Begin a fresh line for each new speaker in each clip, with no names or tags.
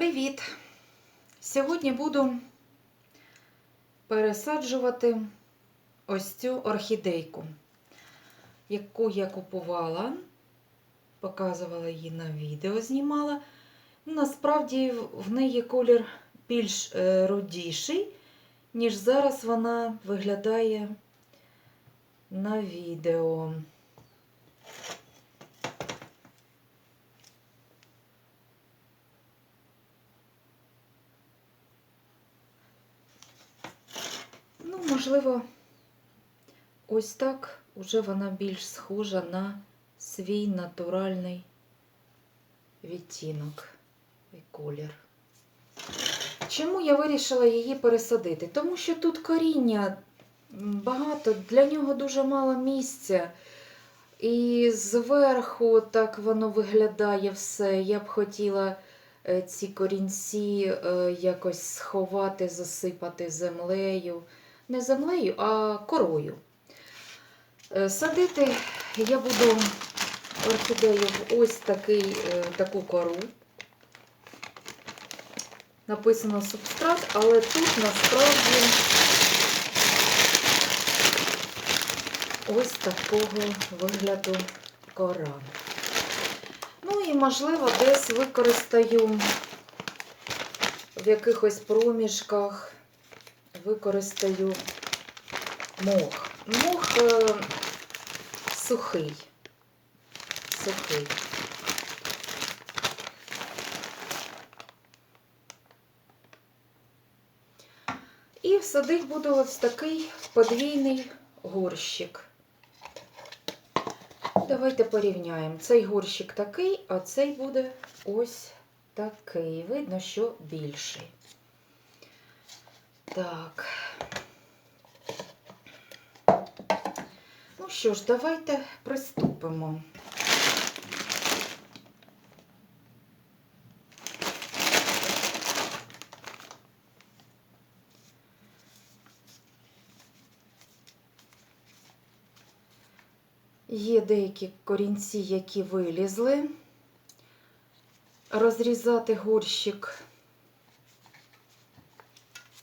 Привіт! Сьогодні буду пересаджувати ось цю орхідейку, яку я купувала, показувала її на відео, знімала. Насправді в неї колір більш е, рудіший, ніж зараз вона виглядає на відео. Ну, можливо, ось так уже вона більш схожа на свій натуральний відтінок і колір. Чому я вирішила її пересадити? Тому що тут коріння багато, для нього дуже мало місця. І зверху так воно виглядає все. Я б хотіла е, ці корінці е, якось сховати, засипати землею. Не землею, а корою. Е, Садити я буду орхідею в ось такий, е, таку кору. Написано субстрат, але тут насправді ось такого вигляду кора. Ну і, можливо, десь використаю в якихось проміжках, використаю мох. Мох е, сухий. Сухий. І всадить буду ось такий подвійний горщик. Давайте порівняємо. Цей горщик такий, а цей буде ось такий. Видно, що більший. Так. Ну що ж, давайте приступимо. Є деякі корінці, які вилізли. Розрізати горщик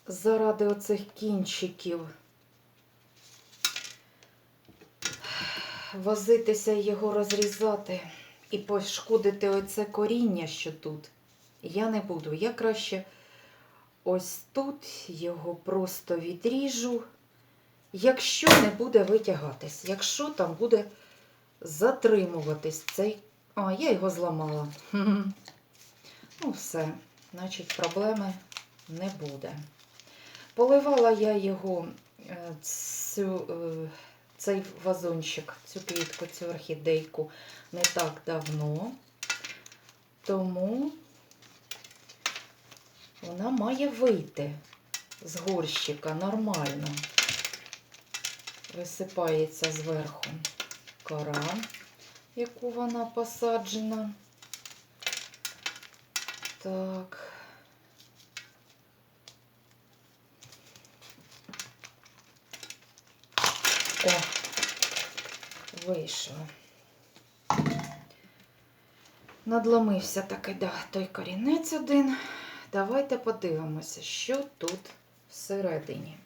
заради оцих кінчиків. Возитися його розрізати і пошкодити оце коріння, що тут. Я не буду. Я краще ось тут його просто відріжу, якщо не буде витягатись, якщо там буде затримуватись цей. А, я його зламала. Ну, все, значить, проблеми не буде. Поливала я його е, цю, е, цей вазончик, цю квітку, цю орхідейку не так давно, тому вона має вийти з горщика нормально. Висипається зверху кора, яку вона посаджена. Так. О, вийшло. Надломився таки, да, той корінець один. Давайте подивимося, що тут всередині.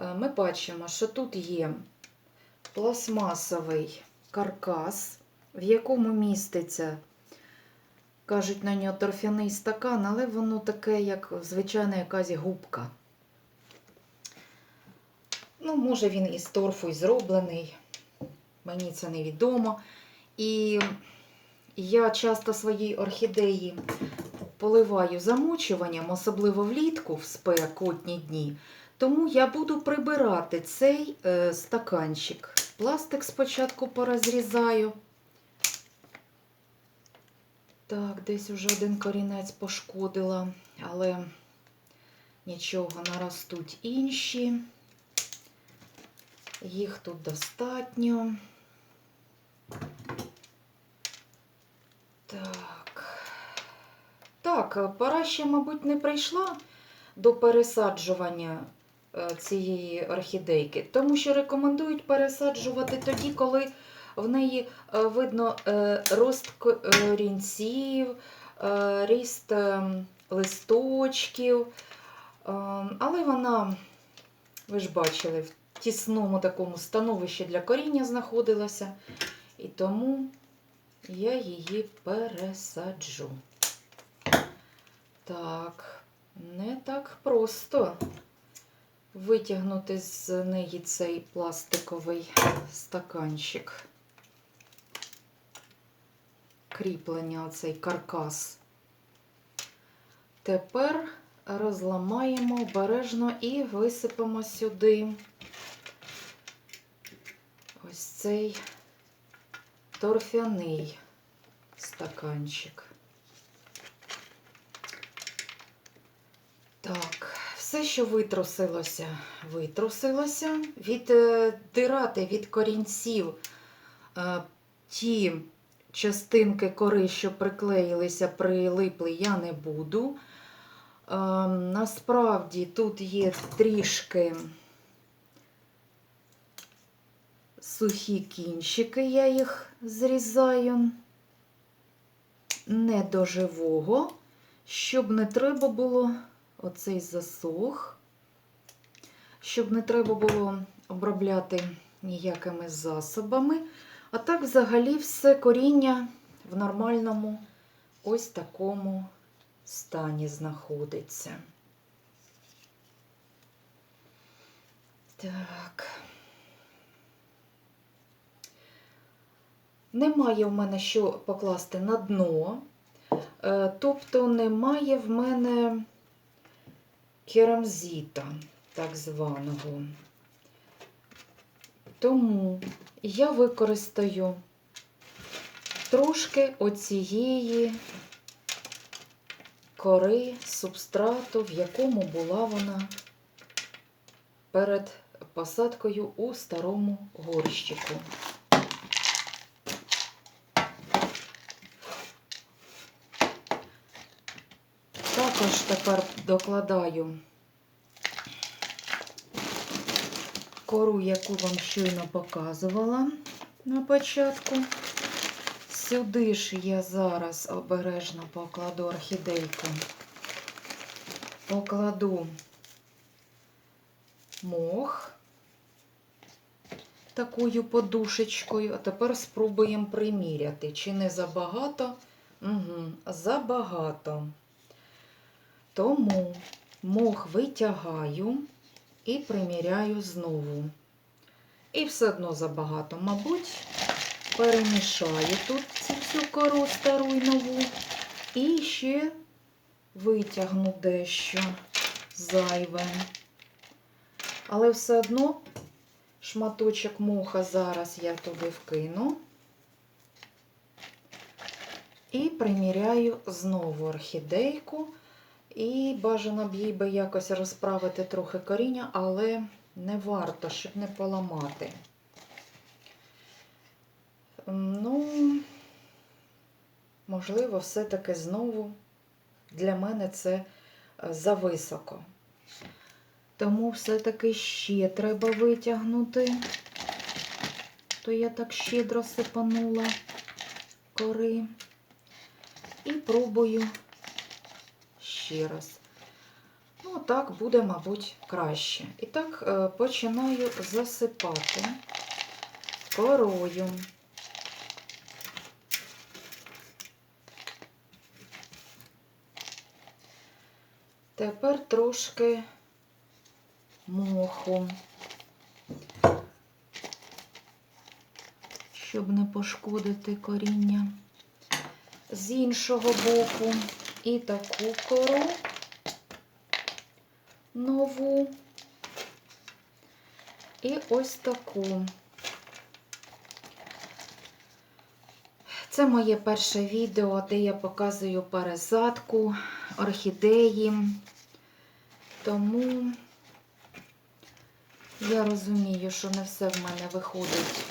Е, Ми бачимо, що тут є пластмасовий каркас, в якому міститься, кажуть на нього торфяний стакан, але воно таке, як звичайна якась губка. Ну, може, він із торфу й зроблений, мені це невідомо. І я часто свої орхідеї поливаю замочуванням, особливо влітку в спекотні дні. Тому я буду прибирати цей е, стаканчик. Пластик спочатку порозрізаю. Так, десь уже один корінець пошкодила, але нічого, наростуть інші. Їх тут достатньо. Так. Так, пора ще, мабуть, не прийшла до пересаджування е, цієї орхідейки, тому що рекомендують пересаджувати тоді, коли в неї е, видно е, рост корінців, е, ріст е, листочків. Е, Але вона, ви ж бачили, в тісному такому становищі для коріння знаходилася. І тому я її пересаджу. Так, не так просто витягнути з неї цей пластиковий стаканчик. Кріплення, оцей каркас. Тепер розламаємо обережно і висипемо сюди ось цей торфяний стаканчик. Так, все, що витрусилося, витрусилося. Віддирати від корінців е, ті частинки кори, що приклеїлися, прилипли, я не буду. Е, насправді тут є трішки сухі кінчики, я їх зрізаю не до живого, щоб не треба було оцей засох, щоб не треба було обробляти ніякими засобами. А так, взагалі, все коріння в нормальному ось такому стані знаходиться. Так. Немає в мене що покласти на дно, е, тобто немає в мене керамзіта, так званого. Тому я використаю трошки оцієї кори субстрату, в якому була вона перед посадкою у старому горщику. Також тепер докладаю кору, яку вам щойно показувала на початку. Сюди ж я зараз обережно покладу орхідейку, покладу мох такою подушечкою, а тепер спробуємо приміряти, чи не забагато. Угу, забагато. Тому мох витягаю і приміряю знову. І все одно забагато, мабуть, перемішаю тут цю всю кору стару й нову. І ще витягну дещо зайве. Але все одно шматочок моха зараз я туди вкину. І приміряю знову орхідейку. І бажано б їй би якось розправити трохи коріння, але не варто, щоб не поламати. Ну, можливо, все-таки знову для мене це зависоко. Тому все-таки ще треба витягнути. То я так щедро сипанула кори. І пробую ще раз. Ну, так буде, мабуть, краще. І так е, починаю засипати корою. Тепер трошки моху, щоб не пошкодити коріння. З іншого боку і таку кору нову. І ось таку. Це моє перше відео, де я показую пересадку орхідеї. Тому я розумію, що не все в мене виходить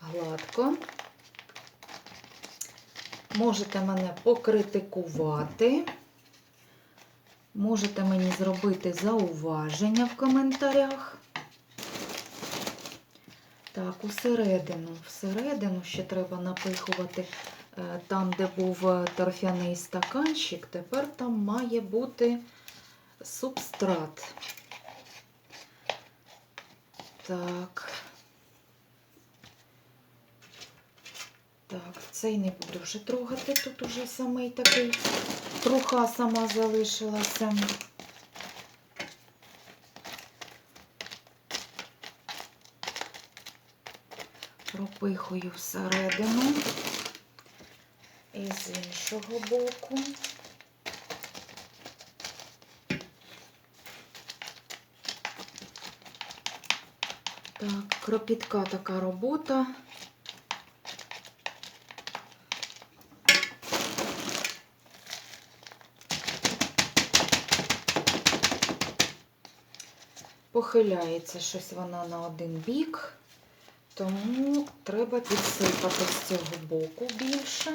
гладко. Можете мене покритикувати. Можете мені зробити зауваження в коментарях. Так, усередину, всередину ще треба напихувати е, там, де був е, торфяний стаканчик, тепер там має бути субстрат. Так. Так, цей не буду вже трогати. Тут уже самий такий труха сама залишилася. Пропихую всередину і з іншого боку. Так, кропітка така робота. Похиляється щось вона на один бік, тому треба підсипати з цього боку більше.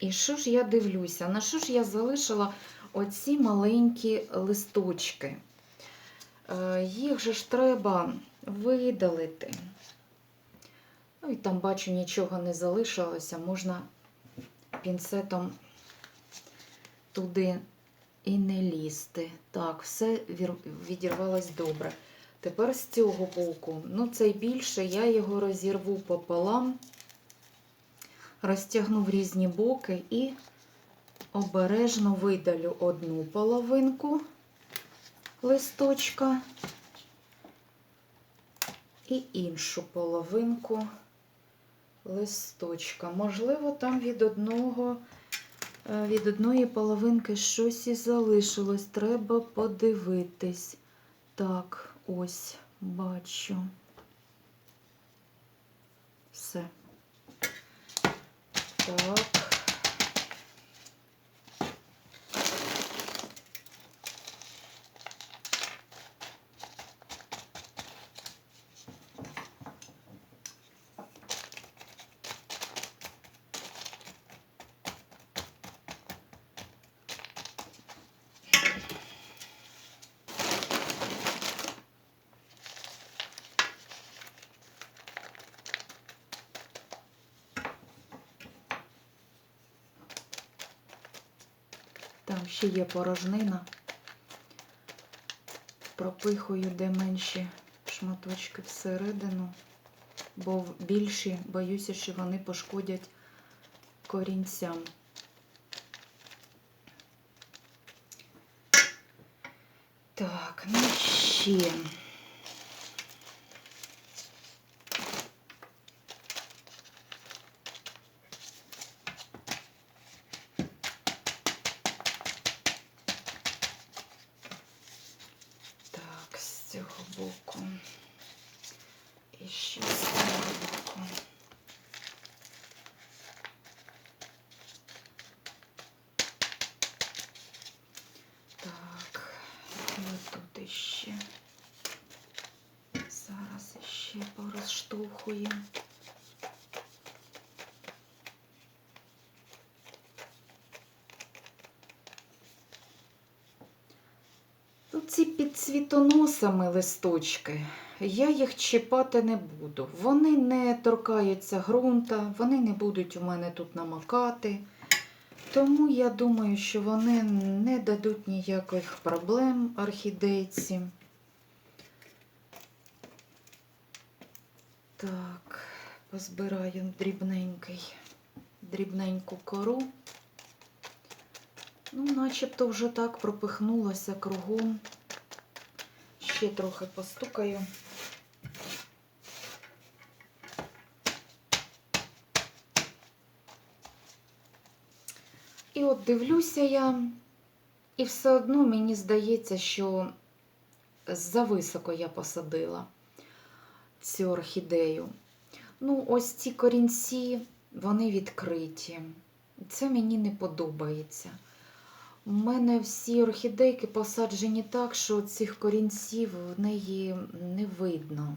І що ж я дивлюся? На що ж я залишила оці маленькі листочки? Е, Їх же ж треба видалити. Ну і там бачу, нічого не залишилося. Можна пінцетом туди і не лізти. Так, все відірвалось добре. Тепер з цього боку, ну цей більше, я його розірву пополам, розтягну в різні боки і обережно видалю одну половинку листочка і іншу половинку листочка. Можливо, там від одного, е, від одної половинки щось і залишилось. Треба подивитись. Так, ось, бачу. Все. Так. Там ще є порожнина. Пропихую де менші шматочки всередину, бо більші боюся, що вони пошкодять корінцям. Так, ну ще. Так, з цього боку. І ще з цього боку. Так, і тут іще. Зараз іще порозштовхуємо. Тут ці під цвітоносами листочки. Я їх чіпати не буду. Вони не торкаються ґрунта, вони не будуть у мене тут намокати. Тому я думаю, що вони не дадуть ніяких проблем орхідейці. Так, позбираю дрібненький, дрібненьку кору. Ну, начебто вже так пропихнулося кругом. Ще трохи постукаю. І от дивлюся я, і все одно мені здається, що зависоко я посадила цю орхідею. Ну, ось ці корінці, вони відкриті. Це мені не подобається. У мене всі орхідейки посаджені так, що цих корінців в неї не видно.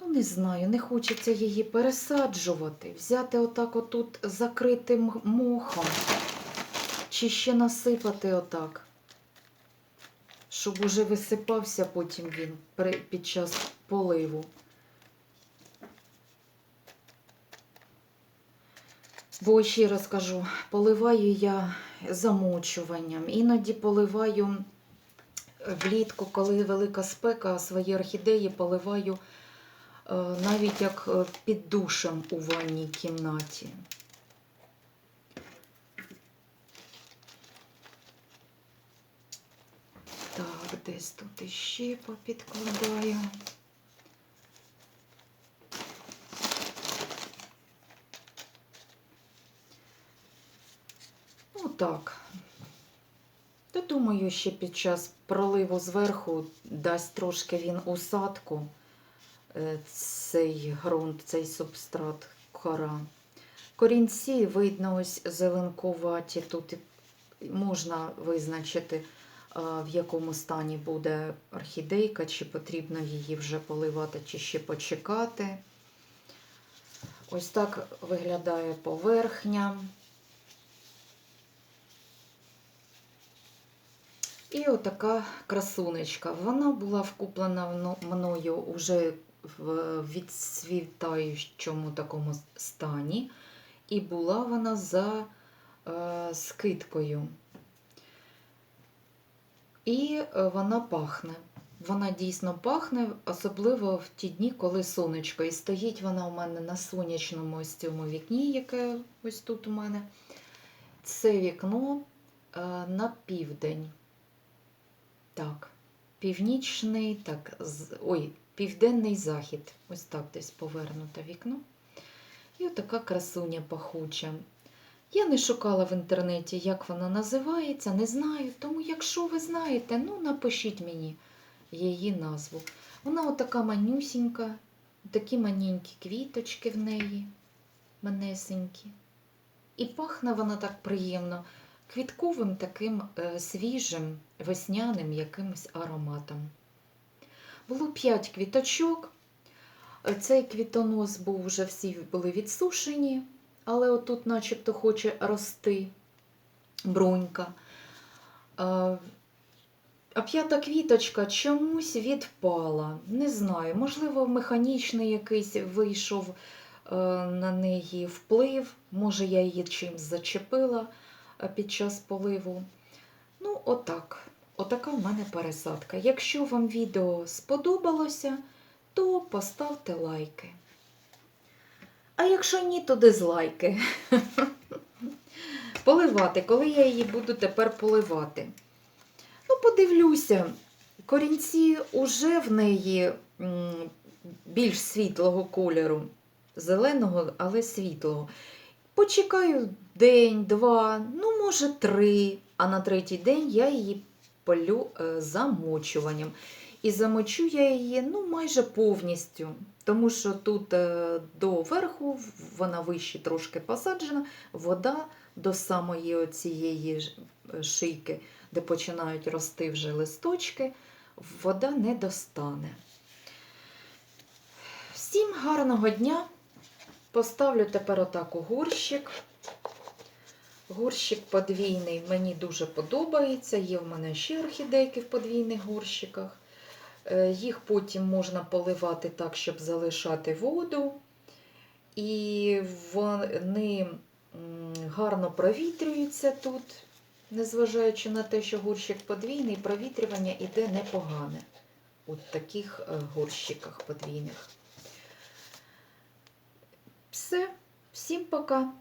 Ну, не знаю, не хочеться її пересаджувати, взяти отак отут закритим мохом, чи ще насипати отак, щоб уже висипався потім він під час поливу. Бо ще раз кажу, поливаю я замочуванням. Іноді поливаю влітку, коли велика спека, свої орхідеї поливаю е, навіть як е, під душем у ванній кімнаті. Так, десь тут іще попідкладаю. Так. Та думаю, ще під час проливу зверху дасть трошки він усадку е, цей ґрунт, цей субстрат кора. Корінці, видно, ось зеленкуваті. Тут можна визначити, е, в якому стані буде орхідейка, чи потрібно її вже поливати, чи ще почекати. Ось так виглядає поверхня. І отака красунечка. Вона була вкуплена мною уже в відцвітаючому такому стані. І була вона за е, скидкою. І е, вона пахне. Вона дійсно пахне, особливо в ті дні, коли сонечко. І стоїть вона у мене на сонячному ось цьому вікні, яке ось тут у мене. Це вікно е, на південь. Так, північний, так, ой, південний захід. Ось так десь повернуте вікно. І отака красуня пахуча. Я не шукала в інтернеті, як вона називається, не знаю. Тому, якщо ви знаєте, ну напишіть мені її назву. Вона отака манюсінька, такі маненькі квіточки в неї, манесенькі. І пахне вона так приємно квітковим таким е, свіжим весняним якимось ароматом. Було п'ять квіточок. Цей квітонос був вже всі були відсушені, але отут, начебто, хоче рости брунька. Е, А п'ята квіточка чомусь відпала. Не знаю, можливо, механічний якийсь вийшов е, на неї вплив, може, я її чимось зачепила під час поливу. Ну, отак. Отака в мене пересадка. Якщо вам відео сподобалося, то поставте лайки. А якщо ні, то дизлайки. Поливати, коли я її буду тепер поливати. Ну, подивлюся, корінці уже в неї більш світлого кольору, зеленого, але світлого. Почекаю день, два, ну, може, три, а на третій день я її полю е, замочуванням. І замочу я її ну, майже повністю, тому що тут е, до верху вона вище трошки посаджена, вода до самої цієї шийки, де починають рости вже листочки, вода не достане. Всім гарного дня! Поставлю тепер отак у горщик. Подвійний мені дуже подобається. Є в мене ще орхідейки в подвійних горщиках. Е, Їх потім можна поливати так, щоб залишати воду. І вони гарно провітрюються тут, незважаючи на те, що горщик подвійний, провітрювання іде непогане у таких е, горщиках подвійних. Все, всім пока!